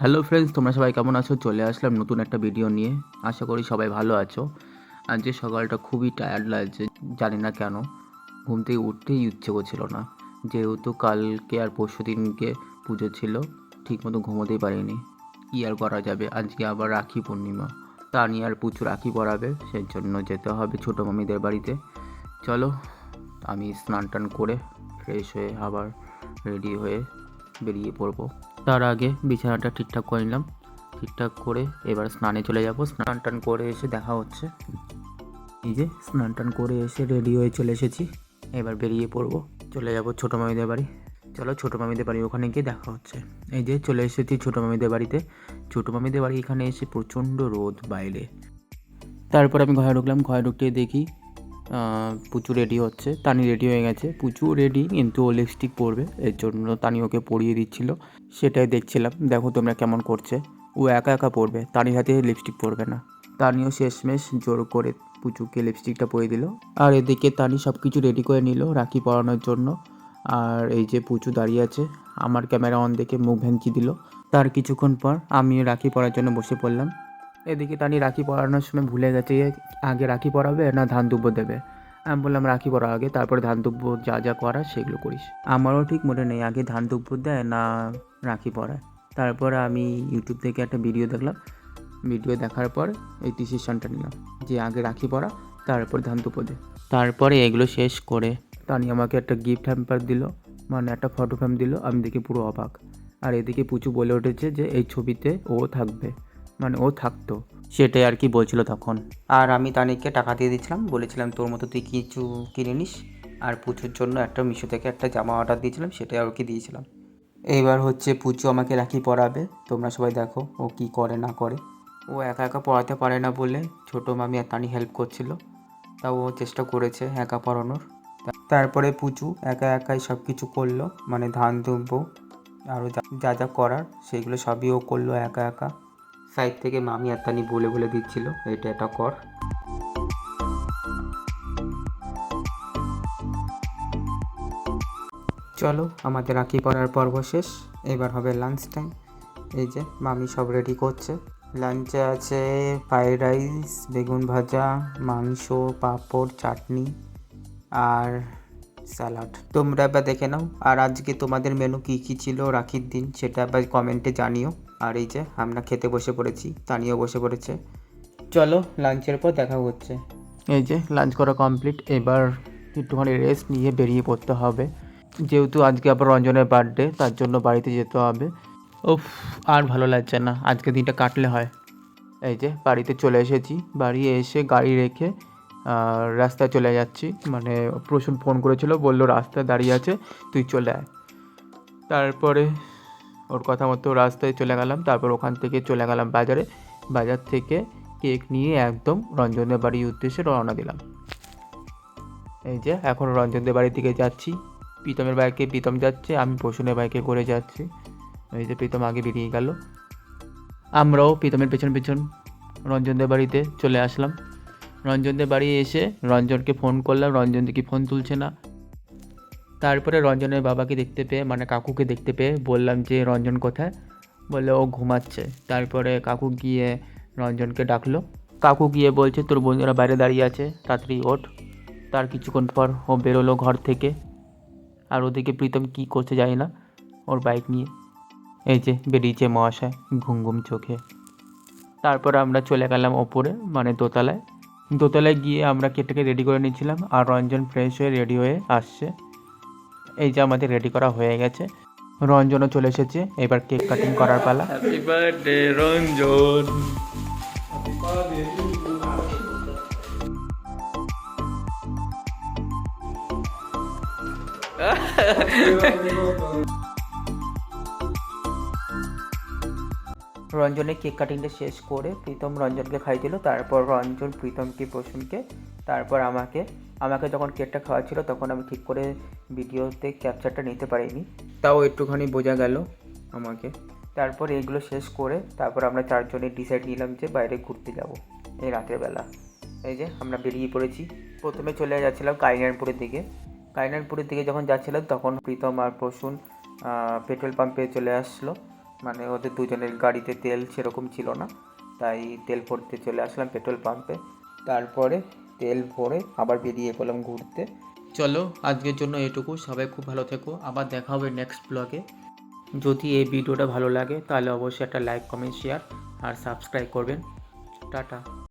Hello friends তোমরা সবাই কেমন আছো? চলে আসলাম নতুন একটা ভিডিও নিয়ে। আশা করি সবাই ভালো আছো। আজকে সকালটা খুবই টায়ার্ড লাগছে, জানি না কেন। ঘুম থেকে উঠতেই ইচ্ছে করছিল না। যেহেতু কালকে আর পরশু দিনকে পুজো ছিল ঠিক মতো ঘুমোতেই পারিনি। কী আর করা যাবে? আজকে আবার রাখি পূর্ণিমা। তানি আর পুচু রাখি পরাবে সেই জন্য যেতে হবে ছোটো মামিদের বাড়িতে। চলো, আমি স্নান টান করে ফ্রেশ হয়ে আবার রেডি হয়ে বেরিয়ে পড়ব। তার আগে বিছানাটা ঠিকঠাক করে নিলাম। ঠিকঠাক করে এবার স্নানে চলে যাব। স্নান টান করে এসে দেখা হচ্ছে। এই যে স্নান টান করে এসে রেডি হয়ে চলে এসেছি। এবার বেরিয়ে পড়ব। চলে যাব ছোটো মামিদের বাড়ি। চলো ছোটো মামিদের বাড়ি ওখানে গিয়ে দেখা হচ্ছে। এই যে চলে এসেছি ছোটো মামিদের বাড়িতে। ছোটো মামিদের বাড়ি এখানে এসে প্রচণ্ড রোদ বাইরে। তারপর আমি ঘরে ঢুকলাম। ঘরে ঢুকতে দেখি পুচু রেডি হচ্ছে, তানি রেডি হয়ে গেছে। পুচু রেডি কিন্তু ও লিপস্টিক পরবে, এর জন্য তানি ওকে পরিয়ে দিচ্ছিল। সেটাই দেখছিলাম, দেখো তোমরা কেমন করছে। ও একা একা পরবে, তানির হাতে লিপস্টিক পরবে না। তানিও শেষমেশ জোর করে পুচুকে লিপস্টিকটা পরিয়ে দিল। আর এদিকে তানি সব কিছু রেডি করে নিল, রাখি পরানোর জন্য। আর এই যে পুচু দাঁড়িয়ে আছে, আমার ক্যামেরা অন দেখে মুখ ভেঙচি দিল। তার কিছুক্ষণ পর আমি রাখি পরার জন্য বসে পড়লাম। এদিকে তানি রাখি পরানোর সময় ভুলে গেছে আগে রাখি পরাবে না ধান দুব্য দেবে। আমি বললাম, রাখি পরা আগে, তারপরে ধান দুব্য যা যা করার সেগুলো করিস। আমারও ঠিক মনে নেই, আগে ধান দুব্য দেয় না রাখি পরায়। তারপরে আমি ইউটিউব থেকে একটা ভিডিও দেখলাম। ভিডিও দেখার পর এই ডিসিশনটা নিলাম যে আগে রাখি পরা, তারপর ধান দুব্য দে। তারপরে এগুলো শেষ করে তানি আমাকে একটা গিফট হ্যাম্পার দিল মানে একটা ফটো ফ্রেম দিল। আমি দেখে পুরো অবাক। আর এদিকে পুচু বলে উঠেছে যে এই ছবিতে ও থাকবে। মানে ও থাকতো। সেটাই আর কি বলছিল তখন। আর আমি তানিকে টাকা দিয়ে দিয়েছিলাম বলেছিলাম, তোর মতো তুই কিছু কিনে নিস। আর পুচুর জন্য একটা মিশো থেকে একটা জামা অর্ডার দিয়েছিলাম, সেটাই আর কি দিয়েছিলাম। এইবার হচ্ছে পুচু আমাকে রাখি পড়াবে তোমরা সবাই দেখো ও কি করে, না করে। ও একা একা পড়াতে পারে না বলে ছোটো মামি আর তানি হেল্প করছিল। তা ও চেষ্টা করেছে একা পড়ানোর। তারপরে পুচু একা একাই সব কিছু করল মানে ধান দুব্য আরও যা যা করার, সেগুলো সবই ও করল একা একা। সাইড থেকে মামি আর তানি বলে বলে দিচ্ছিল, এটা এটা কর। চলো, আমাদের রাখি পরার পর্ব শেষ। এবার হবে লাঞ্চ টাইম এই যে, মামি সব রেডি করছে। লাঞ্চে আছে ফ্রাইড রাইস বেগুন ভাজা, মাংস, পাঁপড়, চাটনি আর স্যালাড তোমরা এবার দেখে নাও। আর আজকে তোমাদের মেনু কী কী ছিল রাখির দিন, সেটা এবার কমেন্টে জানিও। আর এই যে আমরা খেতে বসে পড়েছি, তানিও বসে পড়েছে। চলো লাঞ্চের পর দেখা হচ্ছে। এই যে লাঞ্চ করা কমপ্লিট এবার একটুখানি রেস্ট নিয়ে বেরিয়ে পড়তে হবে। যেহেতু আজকে আবার রঞ্জনের বার্থডে তার জন্য বাড়িতে যেতে হবে। উফ, আর ভালো লাগছে না, আজকে দিনটা কাটলে হয়। এই যে বাড়িতে চলে এসেছি, বাড়ি এসে গাড়ি রেখে রাস্তায় চলে যাচ্ছি। মানে প্রসূন ফোন করেছিল, বলল রাস্তায় দাঁড়িয়ে আছে, তুই চলে আয়। তারপরে ওর কথা মতো রাস্তায় চলে গেলাম, তারপর ওখান থেকে চলে গেলাম বাজারে। বাজার থেকে কেক নিয়ে একদম রঞ্জনদের বাড়ির উদ্দেশ্যে রওনা দিলাম। এই যে, এখন রঞ্জনদের বাড়ির দিকে যাচ্ছি। প্রীতমের বাইকে প্রীতম যাচ্ছে, আমি প্রসূনের বাইকে করে যাচ্ছি। এই যে, প্রীতম আগে বেরিয়ে গেল। আমরাও প্রীতমের পেছন পেছন রঞ্জনদের বাড়িতে চলে আসলাম। রঞ্জনদের বাড়ি এসে রঞ্জনকে ফোন করলাম, রঞ্জন দেখি ফোন তুলছে না। তারপরে রঞ্জনের বাবাকে দেখতে পেয়ে মানে কাকুকে দেখতে পেয়ে বললাম যে, রঞ্জন কোথায়? বললে, ও ঘুমাচ্ছে। তারপরে কাকু গিয়ে রঞ্জনকে ডাকলো। কাকু গিয়ে বলছে, তোর বন্ধুরা বাইরে দাঁড়িয়ে আছে, তাড়াতাড়ি ওঠ। তার কিছুক্ষণ পর ও বেরোলো ঘর থেকে। আর ওদিকে প্রীতম কী করছে জানি না, ওর বাইক নিয়ে। এই যে বেরিয়েছে মহাশয় ঘুম ঘুম চোখে। তারপর আমরা চলে গেলাম ওপরে মানে দোতলায়। দোতলায় গিয়ে আমরা কেকটাকে রেডি করে নিয়েছিলাম, আর রঞ্জন ফ্রেশ হয়ে রেডি হয়ে আসছে। এই যে আমাদের রেডি করা হয়ে গেছে। রঞ্জনও চলে এসেছে। এবার কেক কাটিং করার পালা। Happy birthday Ranjan. রঞ্জনের কেক কাটিংটা শেষ করে প্রীতম রঞ্জনকে খাইয়েছিল, তারপর রঞ্জন প্রীতমকে, প্রসূনকে, তারপর আমাকে। আমাকে যখন কেকটা খাওয়াচ্ছিল তখন আমি ঠিক করে ভিডিওতে ক্যাপচারটা নিতে পারিনি। তাও একটুখানি বোঝা গেল আমাকে। তারপর এইগুলো শেষ করে তারপর আমরা চারজনে ডিসাইড নিলাম যে বাইরে ঘুরতে যাব এই রাতের বেলা। এই যে আমরা বেরিয়ে পড়েছি। প্রথমে চলে যাচ্ছিলাম কাইনানপুরের দিকে। কাইনানপুরের দিকে যখন যাচ্ছিলাম তখন প্রীতম আর প্রসূন পেট্রোল পাম্পে চলে আসলো। মানে ওদের দুজনের গাড়িতে তেল সেরকম ছিল না, তাই তেল ভরতে চলে আসলাম পেট্রোল পাম্পে। তারপরে তেল ভরে আবার বেরিয়ে গেলাম ঘুরতে। চলো, আজকের জন্য এটুকু। সবাই খুব ভালো থেকো। আবার দেখা হবে নেক্সট ব্লগে যদি এই ভিডিওটা ভালো লাগে, তাহলে অবশ্যই একটা লাইক কমেন্ট শেয়ার আর সাবস্ক্রাইব করবেন। টাটা।